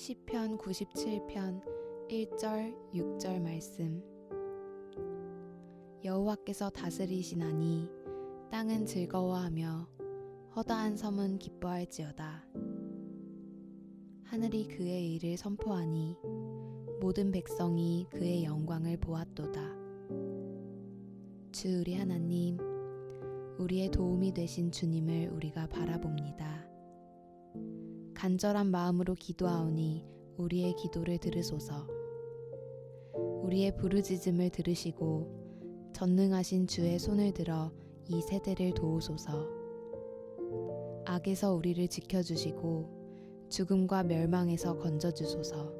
시편 97편 1절 6절 말씀. 여호와께서 다스리시나니 땅은 즐거워하며 허다한 섬은 기뻐할지어다. 하늘이 그의 일을 선포하니 모든 백성이 그의 영광을 보았도다. 주 우리 하나님 우리의 도움이 되신 주님을 우리가 바라봅니다. 간절한 마음으로 기도하오니 우리의 기도를 들으소서. 우리의 부르짖음을 들으시고 전능하신 주의 손을 들어 이 세대를 도우소서. 악에서 우리를 지켜주시고 죽음과 멸망에서 건져주소서.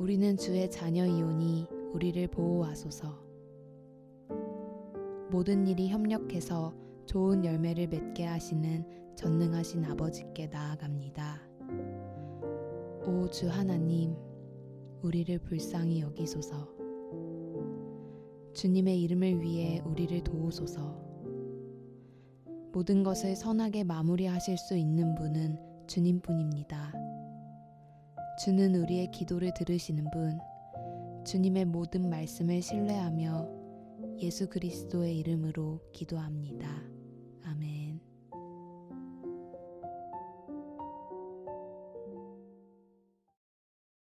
우리는 주의 자녀이오니 우리를 보호하소서. 모든 일이 협력해서 좋은 열매를 맺게 하시는 전능하신 아버지께 나아갑니다. 오 주 하나님, 우리를 불쌍히 여기소서. 주님의 이름을 위해 우리를 도우소서. 모든 것을 선하게 마무리하실 수 있는 분은 주님뿐입니다. 주는 우리의 기도를 들으시는 분, 주님의 모든 말씀을 신뢰하며 예수 그리스도의 이름으로 기도합니다. 아멘.